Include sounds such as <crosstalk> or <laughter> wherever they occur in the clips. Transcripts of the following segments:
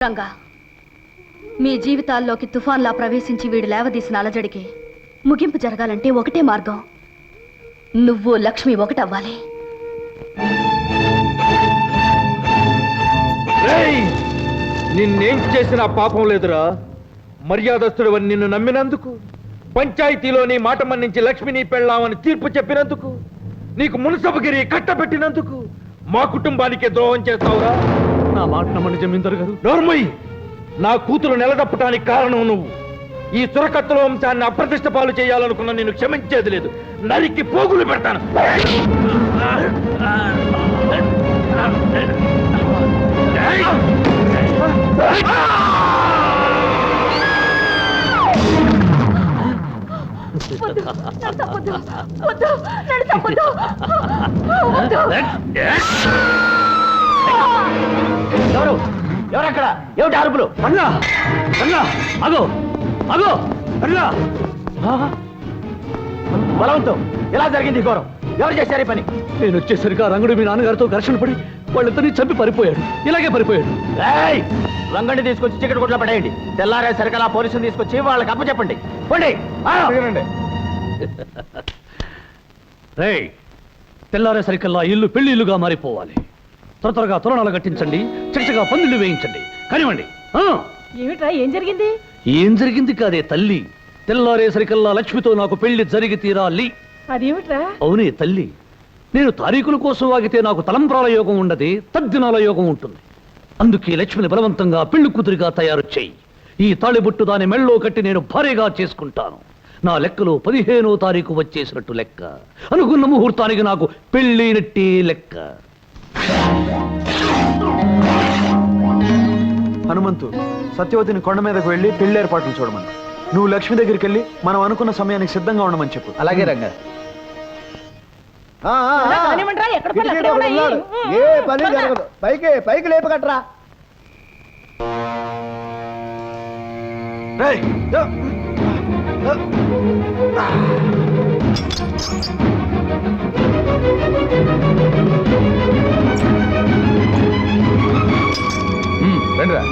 రంగా మీ జీవితాల్లోకి తుఫాన్లా ప్రవేశించి వీడు లేవదీసిన అలజడికి ముగింపు జరగాలంటే ఒకటే మార్గం. నువ్వు లక్ష్మి ఒకటవ్వాలి. నిన్నేం చేసినా పాపం లేదురా. మర్యాదస్తుడు నిన్ను నమ్మినందుకు పంచాయతీలో నీ మాట మన్నించి లక్ష్మిని పెళ్ళామని తీర్పు చెప్పినందుకు నీకు మున్సబగిరి కట్టబెట్టినందుకు మా కుటుంబానికే ద్రోహం చేస్తావురా. నా మాట నమ్మని జమీందారు గారు. నోర్మయ్య నా కూతురు నిలదప్పటానికి కారణం నువ్వు. ఈ చురకత్తుల వంశాన్ని అప్రతిష్ట పాలు చేయాలనుకున్న నేను క్షమించేది లేదు. నరికి పోగులు పెడతాను. ఎవరు? ఎవరక్కడ? ఏమిటి అరుపులు? అన్నా! అన్నా! అగో! అగో! అన్నా! బలవంతం. ఎలా జరిగింది ఘోరం? ఎవరు చేశారు ఈ పని? నేను వచ్చేసరికి ఆ రంగుడు మీ నాన్నగారితో ఘర్షణ పడి వాళ్ళిద్దరిని చంపి పరిపోయాడు. ఇలాగే పరిపోయాడు. రంగండి తీసుకొచ్చి చికెట్ కొట్లో పడేయండి. తెల్లారే సరికలా పోలీసులు తీసుకొచ్చి వాళ్ళకి అప్ప చెప్పండి. పోండి. <laughs> రేయ్! తెల్లారే సరికల్లా ఇల్లు పెళ్ళి ఇల్లుగా మారిపోవాలి. త్వర త్వరగా తోరణాలు కట్టించండి చక్కగా పందిళ్ళు వేయించండి. కానివ్వండి. ఏమిట్రా ఏం జరిగింది? ఏం జరిగింది కాదే తల్లి? తెల్లారే సరికల్లా లక్ష్మితో నాకు పెళ్ళి జరిగి తీరాలి. అదేమిట్రా? అవునే తల్లి. నేను తారీఖుల కోసం వాగితే నాకు తలంబ్రాల యోగం ఉండదు తద్దినాల యోగం ఉంటుంది. అందుకే లక్ష్మిని బలవంతంగా పెళ్ళి కూతురిగా తయారు చేయి. ఈ తాళిబొట్టు దాని మెళ్ళో కట్టి నేను భారీగా చేసుకుంటాను. నా లెక్కలో పదిహేనో తారీఖు వచ్చేసినట్టు లెక్క. అనుకున్న ముహూర్తానికి నాకు పెళ్ళైనట్టే లెక్క. హనుమంతు సత్యవతిని కొండ మీదకు వెళ్ళి పెళ్ళి ఏర్పాట్లు చూడమని. నువ్వు లక్ష్మి దగ్గరికి వెళ్ళి మనం అనుకున్న సమయానికి సిద్ధంగా ఉండమని చెప్పు. అలాగే రంగా. ఏ పని జరగదు. పైకి పైకి లేపకట్రా రేయ్, రండిరా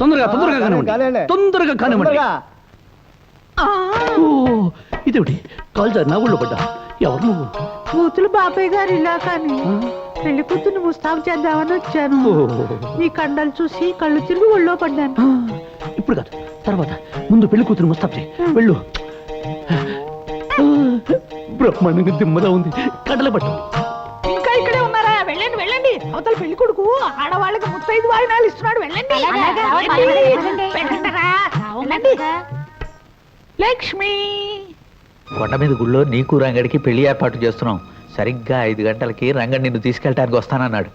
తొందరగా తొందరగా కానివ్వండి. తొందరగా కానివ్వండి. ఇదేమిటి? కాల్ జారి నా ఊళ్ళో పడ్డా? ఎవరు నువ్వు? కూతురు బాబాయ్ గారు ఇలా కానీ పెళ్ళి కూతురు ముస్తాబు చేద్దామని వచ్చాను. నీ కండలు చూసి కళ్ళు తిరిగి ఒళ్ళో పడ్డాను. ఇప్పుడు కాదు. తర్వాత ముందు పెళ్ళి కూతురు ముస్తాబ్ చేయి. వెళ్ళు. బ్రహ్మాండంగా దిమ్మలా ఉంది. కడల పెళ్ళి కొడుకు ఆడవాళ్ళకి ముత్తైదు వాయినాలు ఇస్తున్నాడు. వెళ్ళండి. వెళ్ళండి. వెళ్ళండిరా. వెళ్ళండి. లక్ష్మి. కొండ మీద గుళ్ళో నీకు రంగడికి పెళ్ళి ఏర్పాటు చేస్తున్నాం. సరిగ్గా ఐదు గంటలకి రంగడి నిన్ను తీసుకెళ్ళటానికి వస్తానన్నాడు.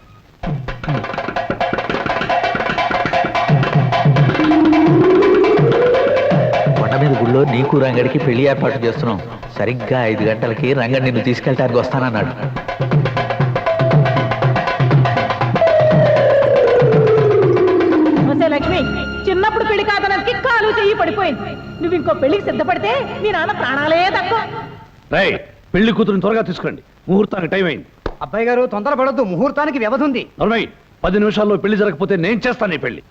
కొండ మీద గుళ్ళో నీకు రంగడికి పెళ్ళి ఏర్పాటు చేస్తున్నాం. సరిగ్గా ఐదు గంటలకి రంగడి నిన్ను తీసుకెళ్ళటానికి వస్తానన్నాడు. పడిపోయింది. నువ్వు ఇంకో పెళ్ళికి సిద్ధపడితే నీ నాన్న ప్రాణాలే తక్కువ. రై పెళ్ళి కూతురుని త్వరగా తీసుకురండి. ముహూర్తానికి టైం అయింది. అబ్బాయి గారు తొందరపడద్దు ముహూర్తానికి వ్యవధి ఉంది. పది నిమిషాల్లో పెళ్ళి జరగకపోతే నేను చేస్తాను ఈ పెళ్ళి.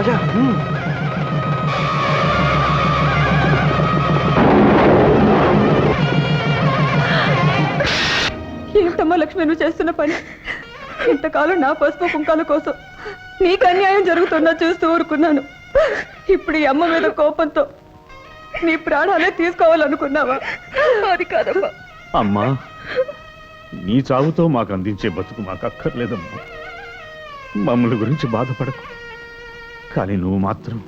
రాజా. ఏమిటమ్మా లక్ష్మి నువ్వు చేస్తున్న పని? ఇంతకాలం నా పసుపు కుంకాల కోసం నీకు అన్యాయం జరుగుతున్నా చూస్తూ ఊరుకున్నాను. ఇప్పుడు ఈ అమ్మ మీద కోపంతో నీ ప్రాణాలే తీసుకోవాలనుకున్నావా? అది కాదమ్మా. అమ్మా నీ చావుతో మాకు అందించే బతుకు మాకు అక్కర్లేదమ్మా. మమ్మల్ని గురించి బాధపడకు. కానీ నువ్వు మాత్రం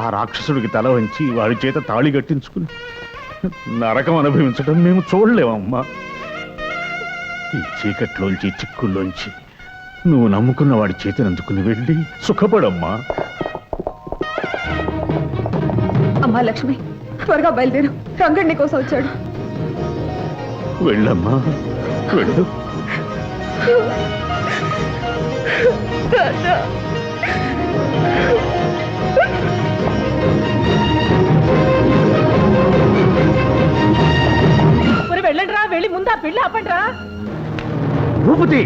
ఆ రాక్షసుడికి తల వంచి వాడి చేత తాళి కట్టించుకుని నరకం అనుభవించడం మేము చూడలేమమ్మా. ఈ చీకట్లోంచి చిక్కుల్లోంచి నువ్వు నమ్ముకున్న వాడి చేతిని అందుకుని వెళ్ళి సుఖపడమ్మా. అమ్మా లక్ష్మి త్వరగా బయలుదేరు. రంగడి నీ కోసం వచ్చాడు. వెళ్ళమ్మా వెళ్ళు. వెళ్ళండి రా వెళ్ళి ముందా పెళ్ళి ఆపండి రా. భూపతి!